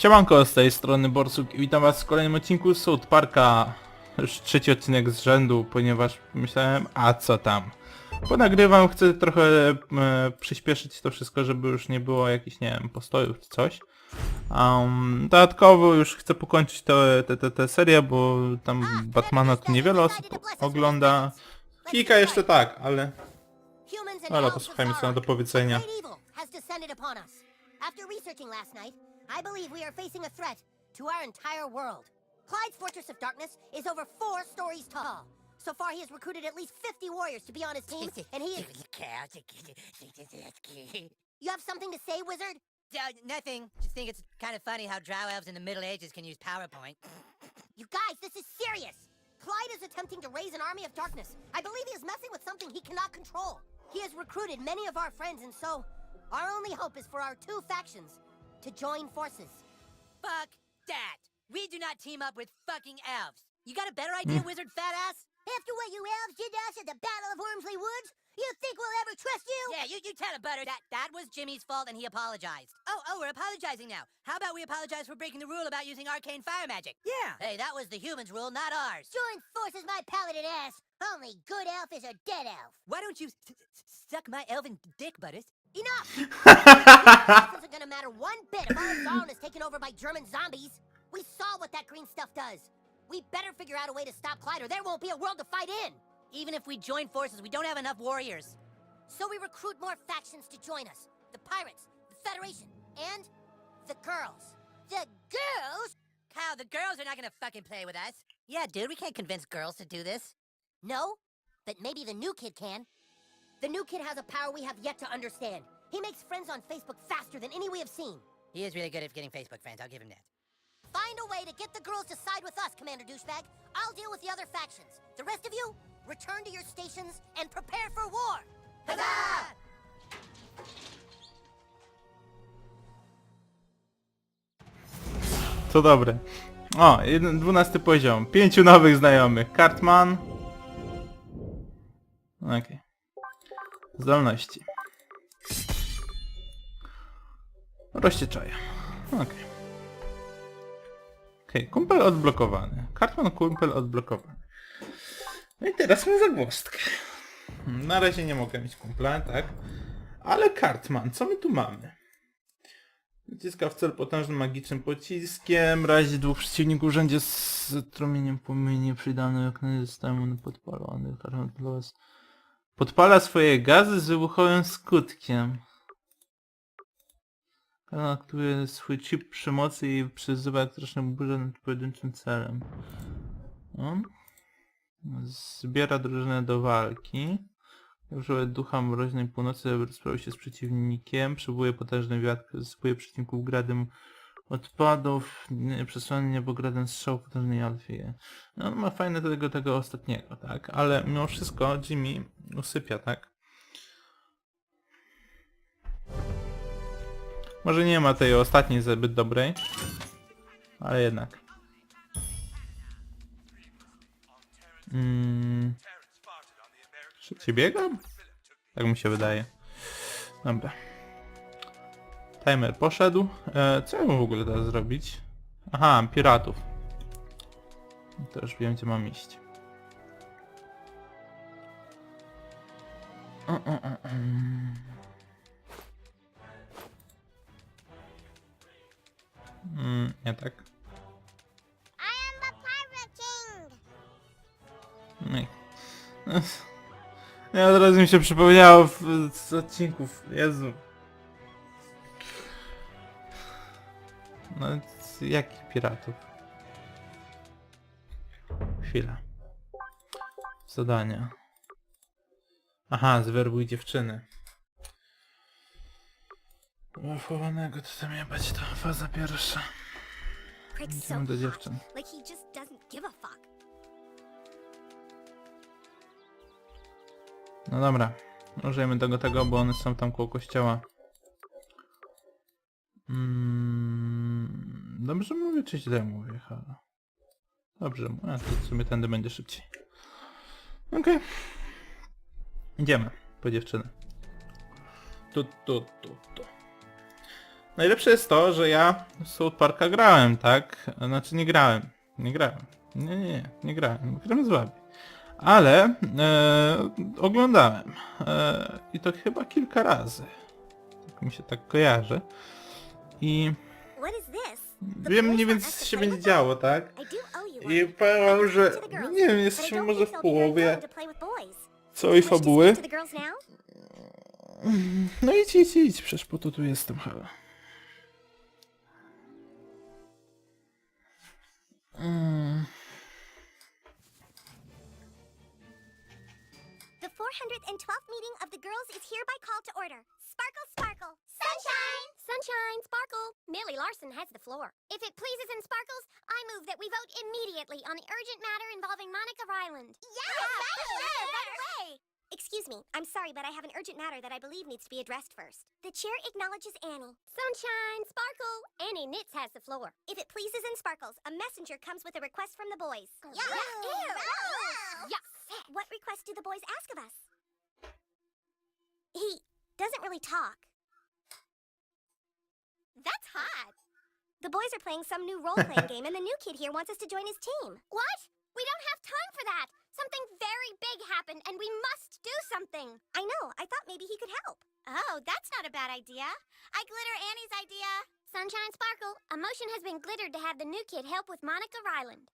Siemanko, z tej strony Borsuk i witam was w kolejnym odcinku South Parka. Już trzeci odcinek z rzędu, ponieważ myślałem, a co tam. Ponagrywam, chcę trochę e, przyspieszyć to wszystko, żeby już nie było jakichś, nie wiem, postojów czy coś. Um, dodatkowo już chcę pokończyć tę te, te, te serię, bo tam Batmana tu niewiele osób ogląda. Kilka jeszcze tak, ale Dobra, posłuchajmy co ma do powiedzenia. Powiedzenia. After researching last night, I believe we are facing a threat to our entire world. Clyde's Fortress of Darkness is over four stories tall. So far, he has recruited at least 50 warriors to be on his team, and he is... You have something to say, Wizard? Uh, nothing. Just think it's kind of funny how drow elves in the Middle Ages can use PowerPoint. You guys, this is serious! Clyde is attempting to raise an army of darkness. I believe he is messing with something he cannot control. He has recruited many of our friends, and so our only hope is for our two factions to join forces. Fuck that. We do not team up with fucking elves. You got a better idea, hmm. wizard fat ass? After what you elves did to us at the Battle of Wormsley Woods, you think we'll ever trust you? Yeah, you, you tell it, Butter. That that was Jimmy's fault and he apologized. Oh, oh, we're apologizing now. How about we apologize for breaking the rule about using arcane fire magic? Yeah. Hey, that was the humans' rule, not ours. Join forces, my paladin ass. Only good elf is a dead elf. Why don't you s- s- suck my elven dick, Butters? Enough! this isn't gonna matter one bit if our zone is taken over by German zombies. We saw what that green stuff does. We better figure out a way to stop Clyde or there won't be a world to fight in. Even if we join forces, we don't have enough warriors. So we recruit more factions to join us. The Pirates, the Federation, and the girls. The girls? Kyle, the girls are not gonna fucking play with us. Yeah, dude, we can't convince girls to do this. No, but maybe the new kid can. The new kid has a power we have yet to understand. He makes friends on Facebook faster than any we have seen. He is really good at getting Facebook friends, I'll give him that. Find a way to get the girls to side with us, Commander Douchebag. I'll deal with the other factions. The rest of you, return to your stations and prepare for war. Huzzah! To dobre. O, jeden, dwunasty poziom. Pięciu nowych znajomych. Cartman. Okej. Zdolności. Rozcieczaja. Okej. Okej, kumpel odblokowany. Cartman kumpel odblokowany. No i teraz mam zagwozdkę. Hmm, Na razie nie mogę mieć kumpla, tak? Ale Cartman, co my tu mamy? Naciska w cel potężnym magicznym pociskiem, razi dwóch przeciwników rzędzie z strumieniem płomieni przydany jak na systemu podpalony. Karol dla was Podpala swoje gazy z wybuchowym skutkiem. Karol aktywuje swój chip przemocy i przyzywa elektryczną burzę nad pojedynczym celem. No. Zbiera drużynę do walki. Używa ducha mroźnej północy, aby rozprawić się z przeciwnikiem. Przywołuje potężny wiatr, zyskuje przeciwników gradem odpadów, nie- przesłanie niebo gradem strzał potężnej alfie. No, ma fajne do tego, tego ostatniego, tak? Ale mimo wszystko Jimmy usypia, tak? Może nie ma tej ostatniej zbyt dobrej, ale jednak. Mm. Szybciej biegam? Tak mi się wydaje. Dobra. Timer poszedł. E, co ja mam w ogóle teraz zrobić? Aha, piratów. To już wiem gdzie mam iść. Mm. Nie tak. Nie. Ja od razu mi się przypomniało w, z odcinków. Jezu. No jakich piratów? Chwila. Zadania. Aha, zwerbuj dziewczyny. Chowanego to tam jebać to faza pierwsza. Idziemy do dziewczyn. like he just doesn't give a fuck. No dobra. Użyjemy tego tego, bo one są tam koło kościoła. Mm, dobrze mówię, czy źle mówię? Halo. Dobrze a to w sumie tędy będzie szybciej. Okej. Idziemy po dziewczynę. Tu, tu, tu, tu. Najlepsze jest to, że ja w South Parka grałem, tak? Znaczy nie grałem. Nie grałem. Nie, nie, nie, nie grałem. Gram z wami. Ale e, oglądałem. E, I to chyba kilka razy. Tak mi się tak kojarzy. I wiem mniej więcej co się będzie działo, tak? I powiem wam, że nie wiem, jesteśmy może w połowie całej fabuły. No idź, idź, idź, przecież po to tu jestem chyba. Mm. The 412th meeting of the girls is hereby called to order. Sparkle, sparkle. Sunshine! Sunshine, sparkle. Millie Larson has the floor. If it pleases and sparkles, I move that we vote immediately on the urgent matter involving Monica Ryland. Yes, sure, right away. Excuse me, I'm sorry, but I have an urgent matter that I believe needs to be addressed first. The chair acknowledges Annie. Sunshine, sparkle. Annie Knits has the floor. If it pleases and sparkles, a messenger comes with a request from the boys. Yeah, Yes. What request do the boys ask of us? He doesn't really talk. That's hot. The boys are playing some new role-playing game, and the new kid here wants us to join his team. What? We don't have time for that. Something very big happened, and we must do something. I know. I thought maybe he could help. Oh, that's not a bad idea. I glitter Annie's idea. Sunshine Sparkle, a motion has been glittered to have the new kid help with Monica Ryland.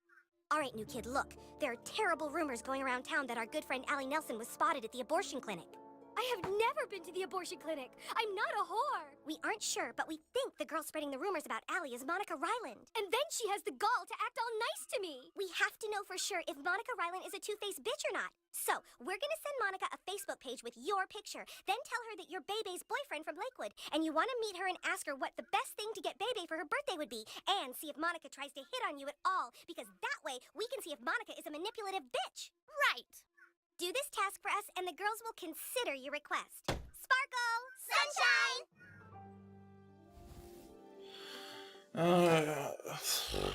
All right, new kid, look. There are terrible rumors going around town that our good friend Allie Nelson was spotted at the abortion clinic. I have never been to the abortion clinic. I'm not a whore. We aren't sure, but we think the girl spreading the rumors about Allie is Monica Ryland. And then she has the gall to act all nice to me. We have to know for sure if Monica Ryland is a two-faced bitch or not. So, we're gonna send Monica a Facebook page with your picture. Then tell her that you're Bebe's boyfriend from Lakewood, and you want to meet her and ask her what the best thing to get Bebe for her birthday would be, and see if Monica tries to hit on you at all, because that way we can see if Monica is a manipulative bitch. Right. Do this task for us, and the girls will consider your request. Sparkle! Sunshine!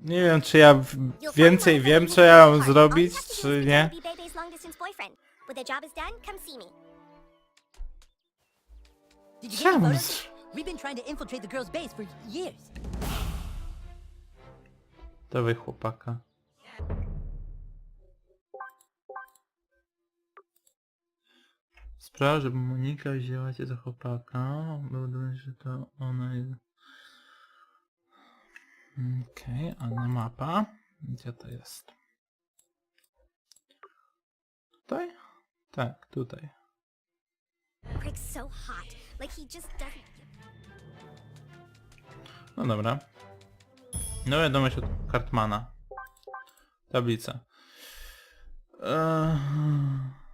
Nie wiem, czy ja w- You'll find więcej wiem, co ja mam zrobić, have to do czy nie. pretend to be Bebe's long-distance boyfriend. When the job is done, come see me. Did you get the Czemu? photos? We've been trying to infiltrate the girls' base for years. Dawaj chłopaka. Sprawa, żeby Monika wzięła cię za chłopaka. Był dumny, że to ona jest... Okej, a na mapa? Gdzie to jest? Tutaj? Tak, tutaj. No dobra. No wiadomość od Cartmana. Tablica. Eee...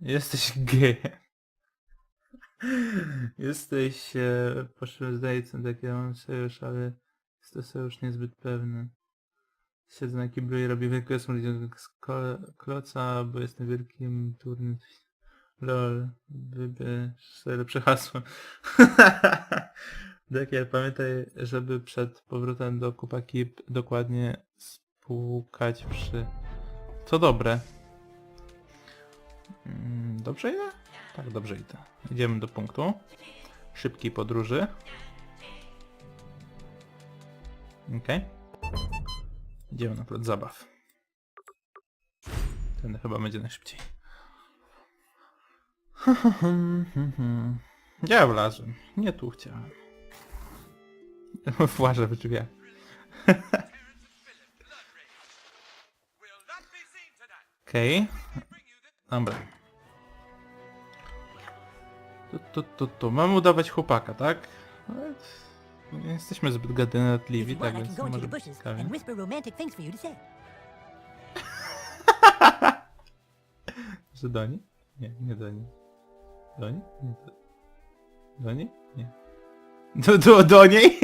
Jesteś gejem. Jesteś e, poszłym zdrajcą, tak ja mam sojusz, ale jest to sojusz niezbyt pewny. Siedzę na kiblu i robię smutnego z ko- kloca, bo jestem wielkim turnym. Lol, wybierz sobie lepsze hasło. Dekiel, pamiętaj, żeby przed powrotem do kupa kip dokładnie spłukać przy... To dobre. Mm, Dobrze idę? Tak, dobrze idę. Idziemy do punktu. Szybkiej podróży. Okej. Idziemy na plac zabaw. Ten chyba będzie najszybciej. Ja wlazłem. Nie tu chciałem. Włażę w drzwiach. Okej. Dobra. To, to, to, to. Mamy udawać chłopaka, tak? Ale Nie jesteśmy zbyt you tak więc to może być ciekawie. Że do niej? Nie, nie do niej. Do niej? Nie do... Do niej? Nie. Do, do, do niej?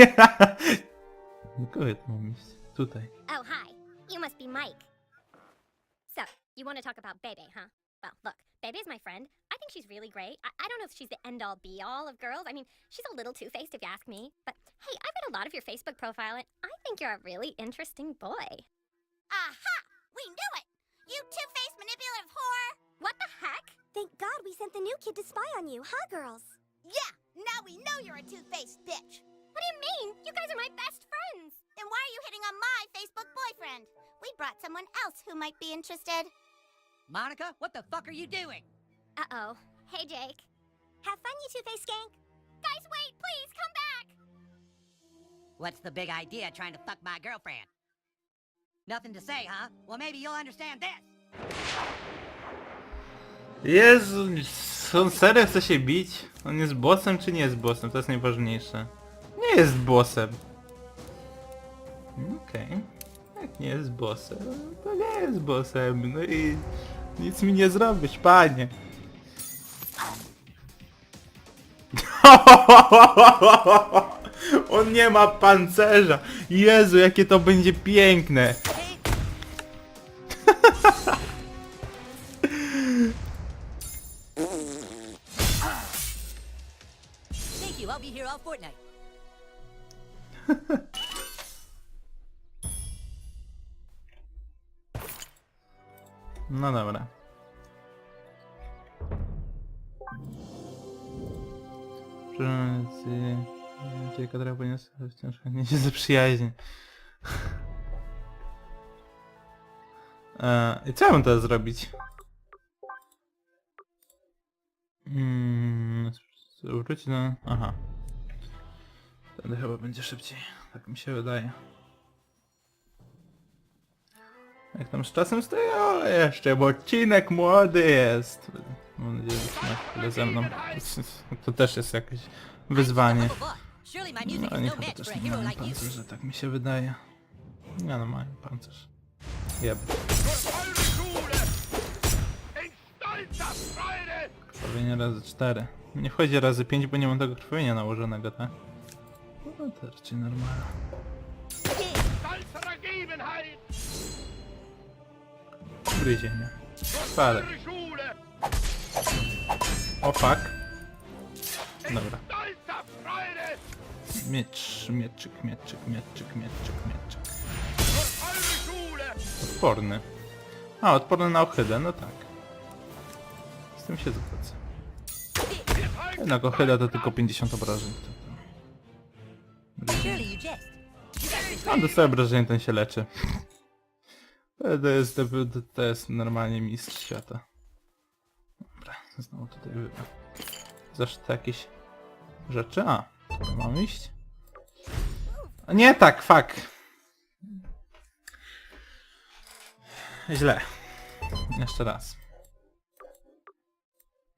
Nikogo tu mam iść. Tutaj. Oh, hi. You must be Mike. So, you want to talk about Bebe, huh? Well, look, Bebe is my friend. I think she's really great. I, I don't know if she's the end-all be-all of girls. I mean, she's a little two-faced if you ask me. But hey, I read a lot of your Facebook profile, and I think you're a really interesting boy. Aha! We knew it! You two-faced manipulative whore! What the heck? Thank God we sent the new kid to spy on you, huh, girls? Yeah, now we know you're a two-faced bitch. What do you mean? You guys are my best friends. Then why are you hitting on my Facebook boyfriend? We brought someone else who might be interested. Monica, what the fuck are you doing? Uh-oh. Hey, Jake. Have fun, you two-faced skank. Guys, wait, please, come back. What's the big idea trying to fuck my girlfriend? Nothing to say, huh? Well, maybe you'll understand this. Jezu, on serio chce się bić? On jest bossem czy nie jest bossem? To jest najważniejsze. Nie jest bossem. Okej. Jak nie jest bossem, to nie jest bossem. No i nic mi nie zrobisz, panie. On nie ma pancerza. Jezu, jakie to będzie piękne. Chętnie się zaprzyjaźni. E, I co ja mam teraz zrobić? Mm, wrócić na... Aha. Wtedy chyba będzie szybciej. Tak mi się wydaje. Jak tam z czasem stoi? O, jeszcze, bo odcinek młody jest. Mam nadzieję, że trzyma chwilę ze mną. To też jest jakieś wyzwanie. Surely my music No, is nie no chyba match też for a nie hero mają like you. pancerza, tak mi się wydaje. Nie no, mają pancerz. Jeb. Krwawienie razy 4. Nie wchodzi razy 5, bo nie mam tego krwawienia nałożonego, tak? No to raczej normalne. Gryzienie. Spadek. O fuck. Dobra. Miecz, mieczyk, mieczyk, mieczyk, mieczyk, mieczyk. Odporny. A, odporny na ohydę, no tak. Z tym się zgodzę. Jednak ohyda to tylko 50 obrażeń. On dostaje obrażenie, ten się leczy. To jest, to, jest normalnie mistrz świata. Dobra, znowu tutaj. Zawsze jakieś rzeczy. A, tu mam iść? Nie tak, fuck. Źle. Jeszcze raz.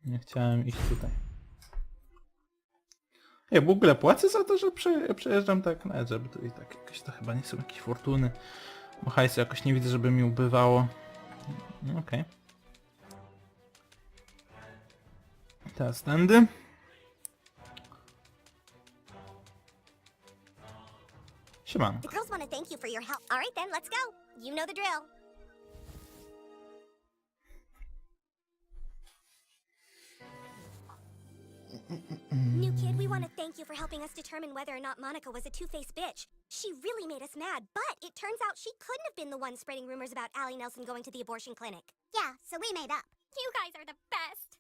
Nie chciałem iść tutaj. Ja w ogóle płacę za to, że prze, przejeżdżam tak, nawet żeby tu i tak jakoś to chyba nie są jakieś fortuny. Bo hajsu jakoś nie widzę, żeby mi ubywało. No, Okej. Teraz tędy. Siemano. The girls want to thank you for your help. All right, then, let's go. You know the drill. New kid, we want to thank you for helping us determine whether or not Monica was a two-faced bitch. She really made us mad, but it turns out she couldn't have been the one spreading rumors about Allie Nelson going to the abortion clinic. Yeah, so we made up. You guys are the best.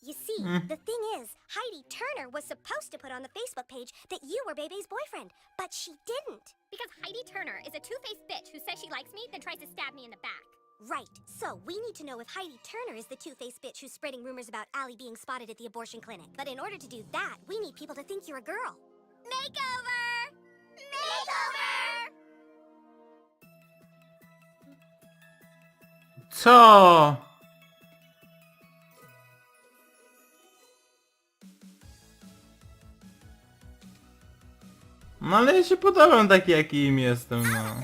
You see, Mm. the thing is, Heidi Turner was supposed to put on the Facebook page that you were Bebe's boyfriend, but she didn't. Because Heidi Turner is a two-faced bitch who says she likes me, then tries to stab me in the back. Right. So we need to know if Heidi Turner is the two-faced bitch who's spreading rumors about Allie being spotted at the abortion clinic. But in order to do that, we need people to think you're a girl. Makeover! Makeover! Co? No ale ja się podobam taki jakim jestem, no.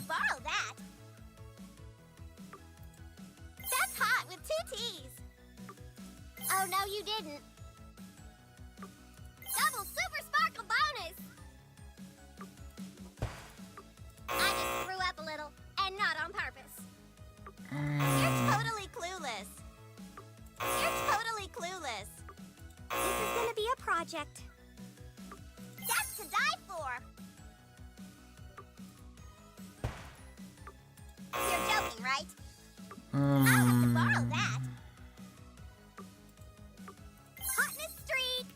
Um, borrow that. Hotness streak.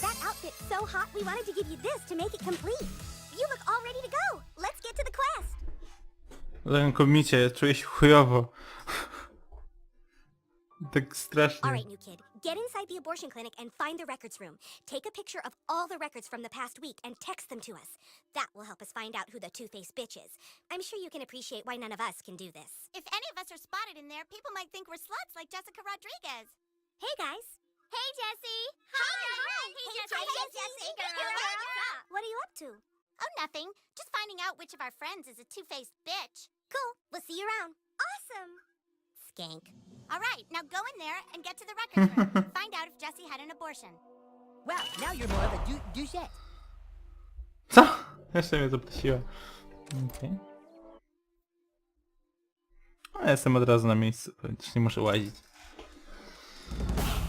That outfit's so hot, we wanted to give you this to make it complete. You look all ready to go. Let's get to the quest. All right, new kid. Inside the abortion clinic and find the records room. Take a picture of all the records from the past week and text them to us. That will help us find out who the two-faced bitch is. I'm sure you can appreciate why none of us can do this. If any of us are spotted in there, people might think we're sluts like Jessica Rodriguez. Hey, guys. Hey, Jessie. Hi. Hey, Hey, Jessie. Jessie. Jessie. Hey, girl. Hey, up? What are you up to? Oh, nothing. Just finding out which of our friends is a two-faced bitch. Cool. We'll see you around. Awesome. Skank. All right, now go in there and get to the records room. Find out if Jesse had an abortion. Well, now you're more of a dou- douchette. Co? Jeszcze mnie zaprosiła. Okej. Okay. A jestem od razu na miejscu, też nie muszę łazić.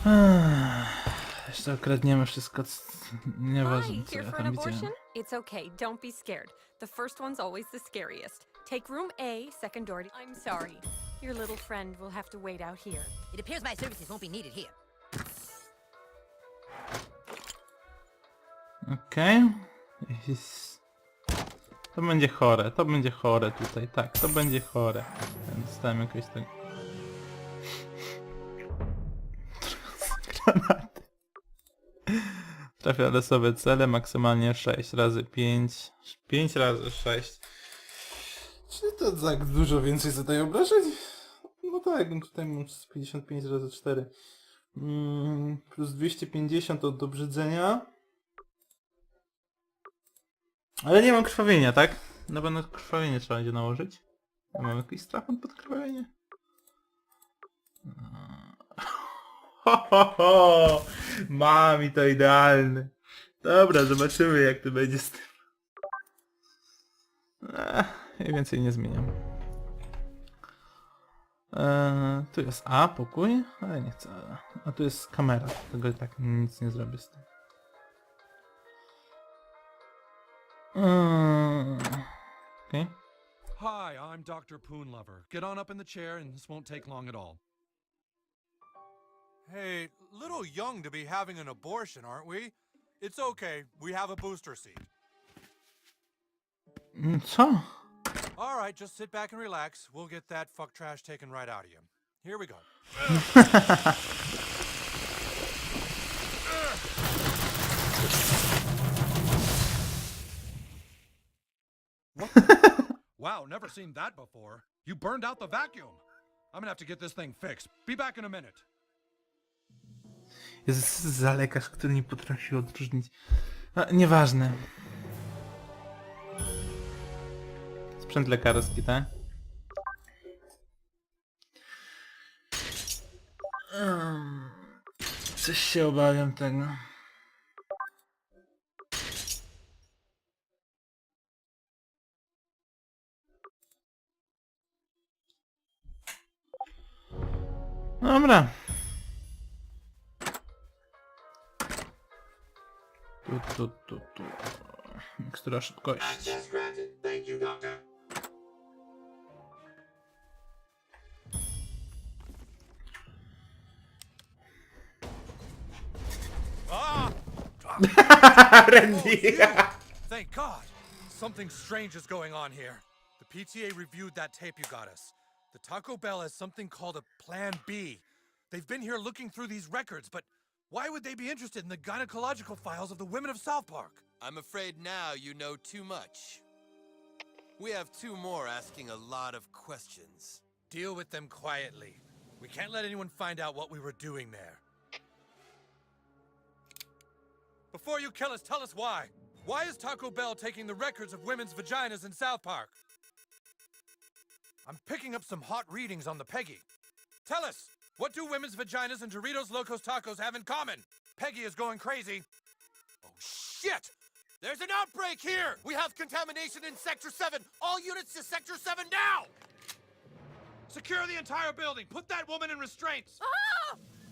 Ech, Jeszcze okradniemy wszystko, co... Nieważne Hi, co here ja for an tam abortion? widziałem. It's okay, don't be scared. The first one's always the scariest. Take room A, second door. I'm sorry. Your little friend will have to wait out here. It appears my services won't be needed here. Okej. Jest- To będzie chore, to będzie chore tutaj, tak, to będzie chore. Dostałem jakoś tak... Granaty. Trafia losowe cele, maksymalnie 6 razy 5. 5 razy 6. Czy to tak dużo więcej zadaje obrażeń? No tak, no tutaj mam 55 razy 4. Mm, plus 250 od obrzydzenia. Ale nie mam krwawienia, tak? Na pewno krwawienie trzeba będzie nałożyć. Ja mam jakiś strach pod krwawienie. Ho, ho, ho! Mam i to idealny. Dobra, zobaczymy jak to będzie z tym. Ech, więcej nie zmieniam. Eee, tu jest A, pokój, ale nie chcę. A tu jest kamera, tego i tak nic nie zrobię z tym. Eee, Okej. Hi, I'm Dr. Poonlover. Get on up in the chair and this won't take long at all. Hey, little young to be having an abortion, aren't we? It's okay. We have a booster seat. Mm, Co? All right, just sit back and relax. We'll get that fuck trash taken right out of you. Here we go. Wow, never seen that before. You burned out the vacuum. I'm gonna have to get this thing fixed. Be back in a minute. Jest za lekarz, który nie potrafi odróżnić. A, nieważne. Sprzęt lekarski, tak? Coś się obawiam tego. Dobra. Tu, tu, tu, tu. Mikstura szybkości. Ah! Randy! Thank God. Something strange is going on here. The PTA reviewed that tape you got us. The Taco Bell has something called a Plan B. They've been here looking through these records, but why would they be interested in the gynecological files of the women of South Park? I'm afraid now you know too much. We have two more asking a lot of questions. Deal with them quietly. We can't let anyone find out what we were doing there. Before you kill us, tell us why. Why is Taco Bell taking the records of women's vaginas in South Park? I'm picking up some hot readings on the Peggy. Tell us, what do women's vaginas and Doritos Locos Tacos have in common? Peggy is going crazy. Oh, shit! There's an outbreak here! We have contamination in Sector 7! All units to Sector 7 now! Secure the entire building. Put that woman in restraints.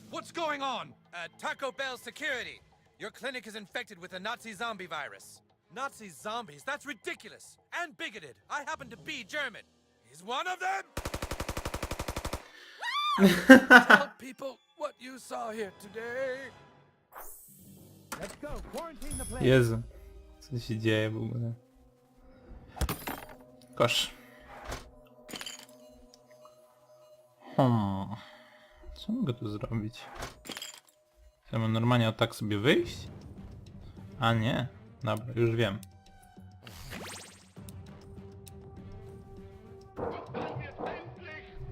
What's going on? Uh, Taco Bell security. Your clinic is infected with a Nazi zombie virus. Nazi zombies? That's ridiculous and bigoted. I happen to be German. He's one of them. Tell people what you saw here today. Let's go, Jezu. Co się dzieje w ogóle? Kosz. Hmm. Co mogę tu zrobić? Chcę normalnie o tak sobie wyjść? A nie. Dobra, już wiem.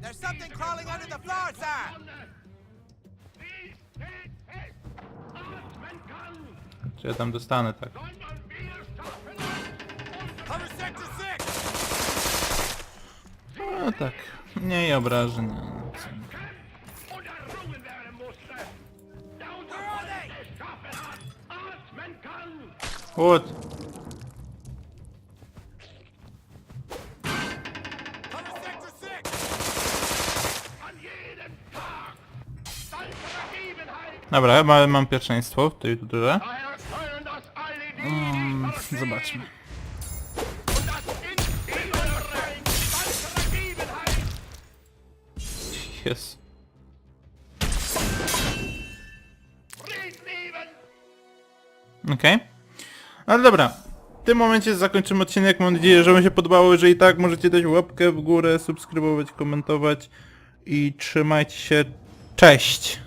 There's something crawling under the floor, sir! Czy ja tam dostanę tak? No tak. Mniej obrażeń. Six! Dobra, chyba mam pierwszeństwo w tej turze. Mm, zobaczmy. Jest. Okej. Ale dobra. W tym momencie zakończymy odcinek. Mam nadzieję, że wam się podobało. Jeżeli tak, możecie dać łapkę w górę, subskrybować, komentować. I trzymajcie się. Cześć!